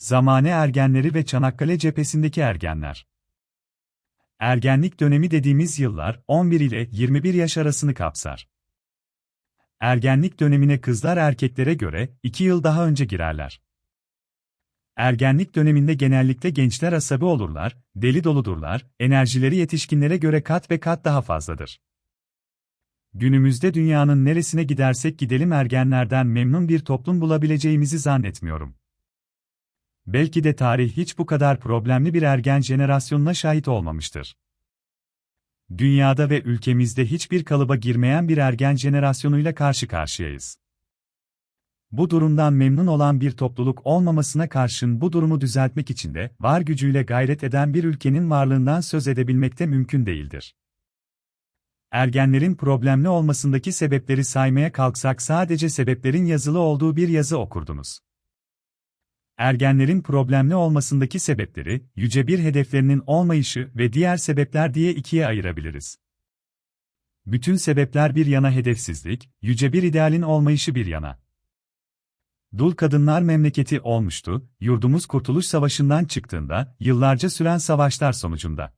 Zamane ergenleri ve Çanakkale cephesindeki ergenler. Ergenlik dönemi dediğimiz yıllar 11 ile 21 yaş arasını kapsar. Ergenlik dönemine kızlar erkeklere göre 2 yıl daha önce girerler. Ergenlik döneminde genellikle gençler asabi olurlar, deli doludurlar, enerjileri yetişkinlere göre kat ve kat daha fazladır. Günümüzde dünyanın neresine gidersek gidelim ergenlerden memnun bir toplum bulabileceğimizi zannetmiyorum. Belki de tarih hiç bu kadar problemli bir ergen jenerasyonuna şahit olmamıştır. Dünyada ve ülkemizde hiçbir kalıba girmeyen bir ergen jenerasyonuyla karşı karşıyayız. Bu durumdan memnun olan bir topluluk olmamasına karşın bu durumu düzeltmek için de var gücüyle gayret eden bir ülkenin varlığından söz edebilmekte mümkün değildir. Ergenlerin problemli olmasındaki sebepleri saymaya kalksak sadece sebeplerin yazılı olduğu bir yazı okurdunuz. Ergenlerin problemli olmasındaki sebepleri, yüce bir hedeflerinin olmayışı ve diğer sebepler diye ikiye ayırabiliriz. Bütün sebepler bir yana hedefsizlik, yüce bir idealin olmayışı bir yana. Dul kadınlar memleketi olmuştu, yurdumuz Kurtuluş Savaşı'ndan çıktığında, yıllarca süren savaşlar sonucunda.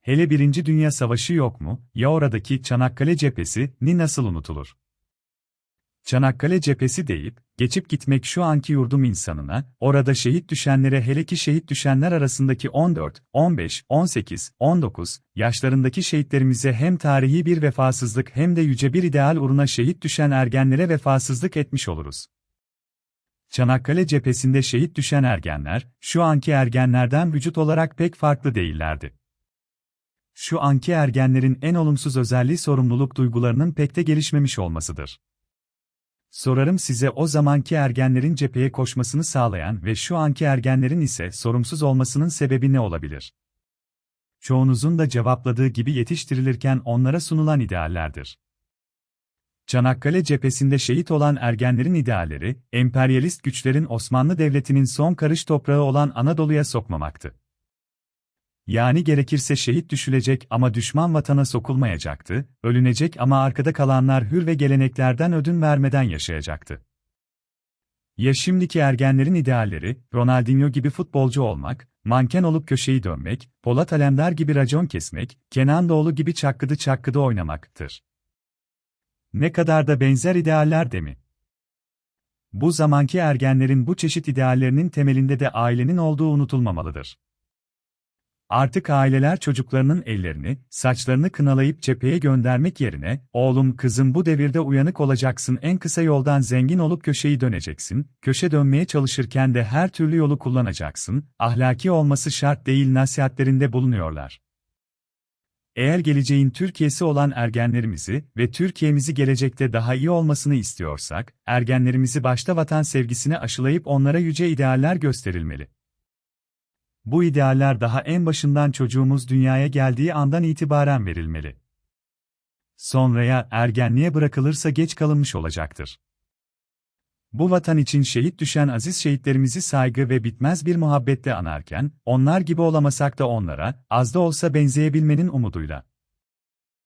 Hele Birinci Dünya Savaşı yok mu, ya oradaki Çanakkale cephesi, ni nasıl unutulur? Çanakkale cephesi deyip, geçip gitmek şu anki yurdum insanına, orada şehit düşenlere hele ki şehit düşenler arasındaki 14, 15, 18, 19 yaşlarındaki şehitlerimize hem tarihi bir vefasızlık hem de yüce bir ideal uğruna şehit düşen ergenlere vefasızlık etmiş oluruz. Çanakkale cephesinde şehit düşen ergenler, şu anki ergenlerden vücut olarak pek farklı değillerdi. Şu anki ergenlerin en olumsuz özelliği sorumluluk duygularının pek de gelişmemiş olmasıdır. Sorarım size o zamanki ergenlerin cepheye koşmasını sağlayan ve şu anki ergenlerin ise sorumsuz olmasının sebebi ne olabilir? Çoğunuzun da cevapladığı gibi yetiştirilirken onlara sunulan ideallerdir. Çanakkale cephesinde şehit olan ergenlerin idealleri, emperyalist güçlerin Osmanlı Devleti'nin son karış toprağı olan Anadolu'ya sokmamaktı. Yani gerekirse şehit düşülecek ama düşman vatana sokulmayacaktı, ölünecek ama arkada kalanlar hür ve geleneklerden ödün vermeden yaşayacaktı. Ya şimdiki ergenlerin idealleri, Ronaldinho gibi futbolcu olmak, manken olup köşeyi dönmek, Polat Alemdar gibi racon kesmek, Kenan Doğulu gibi çakkıdı çakkıdı oynamaktır. Ne kadar da benzer idealler de mi? Bu zamanki ergenlerin bu çeşit ideallerinin temelinde de ailenin olduğu unutulmamalıdır. Artık aileler çocuklarının ellerini, saçlarını kınalayıp cepheye göndermek yerine, oğlum kızım bu devirde uyanık olacaksın en kısa yoldan zengin olup köşeyi döneceksin, köşe dönmeye çalışırken de her türlü yolu kullanacaksın, ahlaki olması şart değil nasihatlerinde bulunuyorlar. Eğer geleceğin Türkiye'si olan ergenlerimizi ve Türkiye'mizi gelecekte daha iyi olmasını istiyorsak, ergenlerimizi başta vatan sevgisine aşılayıp onlara yüce idealler gösterilmeli. Bu idealler daha en başından çocuğumuz dünyaya geldiği andan itibaren verilmeli. Sonraya ergenliğe bırakılırsa geç kalınmış olacaktır. Bu vatan için şehit düşen aziz şehitlerimizi saygı ve bitmez bir muhabbetle anarken, onlar gibi olamasak da onlara, az da olsa benzeyebilmenin umuduyla.